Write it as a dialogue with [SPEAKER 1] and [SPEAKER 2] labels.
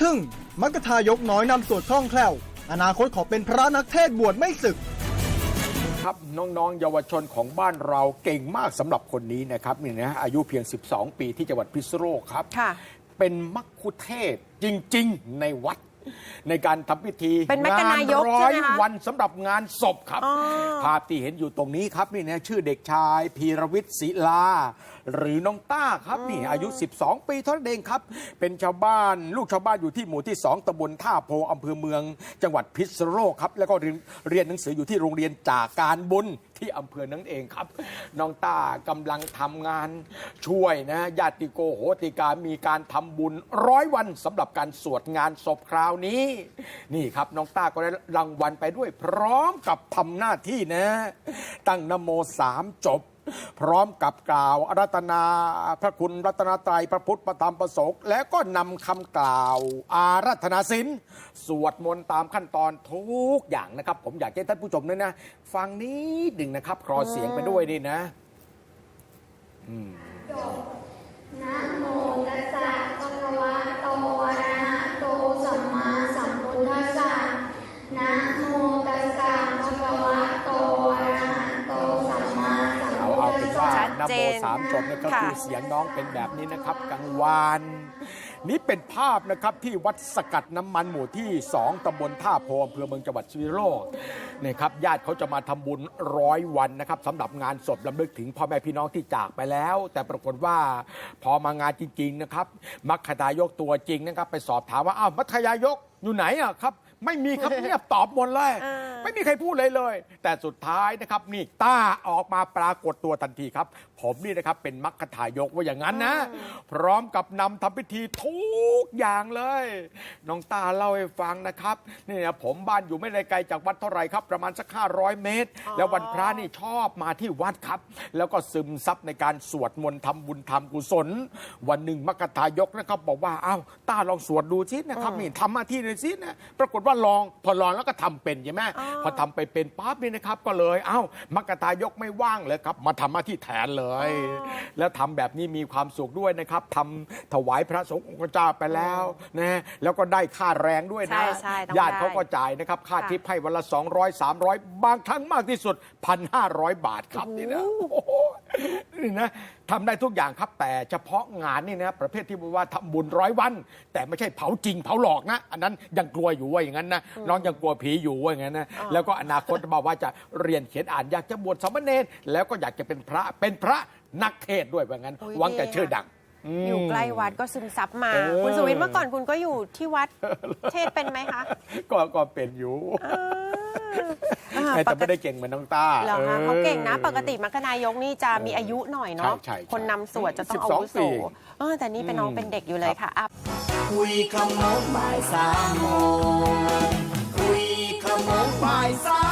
[SPEAKER 1] ทึ่ง มักกะทายกน้อยนำสวดคล่องแคล่ว อนาคตขอเป็นพระนักเทศน์บวชไม่ศึก
[SPEAKER 2] ครับน้องๆ เยาวชนของบ้านเราเก่งมากสำหรับคนนี้นะครับนี่นะอายุเพียง 12 ปีที่จังหวัดพิษณุโลกครับ
[SPEAKER 3] ค่ะ
[SPEAKER 2] เป็นมัคคุเทศก์จริง ๆ ในวัด ในการทำพิธี
[SPEAKER 3] เป็นมัคคณายก
[SPEAKER 2] ร้
[SPEAKER 3] ใช่
[SPEAKER 2] อย
[SPEAKER 3] ไหมคะ
[SPEAKER 2] วันสำหรับงานศพครับ
[SPEAKER 3] อ๋อ
[SPEAKER 2] ภาพที่เห็นอยู่ตรงนี้ครับนี่นะชื่อเด็กชาย พีรวิทย์ศิลา หรือน้องต้าครับนี่อายุ 12 ปีเท่านั้นเองครับ เป็นชาวบ้านลูกชาวบ้านอยู่ที่หมู่ที่ 2ตำบลท่าโพอำเภอเมือง จังหวัดพิษณุโลกครับ แล้วก็เรียนเรียนหนังสืออยู่ที่โรงเรียนจากการบุญ ที่อำเภอนั่นเองครับ น้องต้ากำลังทำงานช่วยนะญาติโกโหติกามีการทำบุญร้อยวันสำหรับการสวดงานศพคราวนี้ นี่ครับน้องต้าก็ได้รางวัลไปด้วยพร้อมกับทำหน้าที่นะ ตั้งนโมสามจบ พร้อมกับกล่าวอารัตนาพระคุณรัตนตรัยพระพุทธประธรรมประสงค์แล้วก็นำคำกล่าวอารัธนาสินสวดมนต์ตามขั้นตอนทุกอย่างนะครับ ผมอยากให้ท่านผู้ชมด้วยนะ ฟังนิดหนึ่งนะครับคลอเสียงไปด้วยนี่นะ
[SPEAKER 4] นะโมตัสสะภะคะวะโตอะระหะโตสัมมาสัมพุทธัสสะนะโมตัสสะภะคะวะโตอะระหะโตสัมมาสัม
[SPEAKER 2] เอา
[SPEAKER 4] พุท
[SPEAKER 2] เอา
[SPEAKER 4] ธั
[SPEAKER 2] เป็
[SPEAKER 4] ส
[SPEAKER 2] น
[SPEAKER 4] สะ
[SPEAKER 2] ว่า
[SPEAKER 3] ชัด
[SPEAKER 2] น
[SPEAKER 3] เจ
[SPEAKER 2] โม
[SPEAKER 3] น
[SPEAKER 2] สามจบเนี่ยก็
[SPEAKER 3] ค่ะ
[SPEAKER 2] คือเสียงน้องเป็นแบบนี้นะครับกลางวานนี่เป็นภาพนะครับที่วัดสกัดน้ำมันหมู่ที่ 2ตำบลท่าโพอำเภอเมืองจังหวัดสุริโลกนี่ครับญาติเขาจะมาทำบุญร้อยวันนะครับสำหรับงานศพลำลึกถึงพ่อแม่พี่น้องที่จากไปแล้ว แต่ปรากฏว่าพอมางานจริงๆนะครับมัคคทายกตัวจริงนะครับ ไปสอบถามว่าอ้าวมัคคทายกอยู่ไหนอะครับ ไม่มีครับเงียบตอบหมดเลย
[SPEAKER 3] อ่า
[SPEAKER 2] ไม่มีใครพูดเลยเลย แต่สุดท้ายนะครับนี่ต้าออกมาปรากฏตัวทันทีครับ ผมนี่นะครับเป็นมัคคทายกว่าอย่างนั้นนะ พร้อมกับนำทำพิธีทุกอย่างเลย น้องต้าเล่าให้ฟังนะครับนี่นะผมบ้านอยู่ไม่ได้ไกลจากวัดเท่าไหร่ครับ ประมาณสัก 500 เมตร แล้ววันพระนี่ชอบมาที่วัดครับ แล้วก็ซึมซับในการสวดมนต์ทำบุญทำกุศล วันหนึ่งมัคคทายกนะครับบอกว่าอ้าวต้าลองสวดดูสินะครับนี่ทำหน้าที่หน่อยสินะปรากฏว่าลองพอลองแล้วก็ทำเป็นใช่ไหม
[SPEAKER 3] อ๋อ
[SPEAKER 2] พอทำไปเป็นปั๊บนี่นะครับ ก็เลยเอ้ามัคคทายกไม่ว่างเลยครับ มาทำหน้าที่แทนเลย แล้วทำแบบนี้มีความสุขด้วยนะครับทำถวายพระสงฆ์องค์เจ้าไปแล้วนะแล้วก็ได้ค่าแรงด้วย
[SPEAKER 3] ใช่
[SPEAKER 2] นะ
[SPEAKER 3] ใช่ต้อง
[SPEAKER 2] ญาติเขาก็
[SPEAKER 3] ได้
[SPEAKER 2] จ่ายนะครับค่า
[SPEAKER 3] ค่ะ
[SPEAKER 2] ทิปให้วันละ 200 300 บางครั้งมากที่สุด 1,500 บาทครับนี่นะโอ้โห นี่นะทำได้ทุกอย่างครับแต่เฉพาะงานนี่นะประเภทที่บอกว่าทำบุญร้อยวัน แต่ไม่ใช่เผาจริงเผาหลอกนะ อันนั้นยังกลัวอยู่ว่าอย่างนั้นนะน้องยังกลัวผีอยู่ว่าอย่างนั้นนะแล้วก็อนาคตบอกว่าจะเรียนเขียนอ่านอยากจะบวชสามเณรแล้วก็อยากจะเป็นพระเป็นพระนักเทศน์ด้วยว่างั้น
[SPEAKER 3] อุ๊ย
[SPEAKER 2] หวังแต่
[SPEAKER 3] ดี
[SPEAKER 2] ชื่อ
[SPEAKER 3] อะ
[SPEAKER 2] ดังม
[SPEAKER 3] อยู่ใกล้วัดก็ซึมซับมา
[SPEAKER 2] เออ
[SPEAKER 3] คุณสุวิทย์เมื่อก่อนคุณก็อยู่ที่วัดเทศเป็นไหมคะ
[SPEAKER 2] ก็ก็เป็นอยู่
[SPEAKER 3] อ่า
[SPEAKER 2] แต่
[SPEAKER 3] ปก
[SPEAKER 2] ไม่
[SPEAKER 3] ติ
[SPEAKER 2] ได้เก่งเหมือนน้องต้า
[SPEAKER 3] เหรอคะ
[SPEAKER 2] ออ
[SPEAKER 3] เขาเก่งนะ ปกติมัคคนายกนี่จะมีอายุหน่อยเนาะ
[SPEAKER 2] ใช่ใช่ใช่
[SPEAKER 3] คนนำสวดจะต้องอา
[SPEAKER 2] 12
[SPEAKER 3] วุโส
[SPEAKER 2] ปี
[SPEAKER 3] เออแต่นี่เป็นน้องเป็นเด็กอยู่เลยค่ะอะ
[SPEAKER 5] คุยขโมงบ่ายสามโมงคุยขโมงบ่ายสา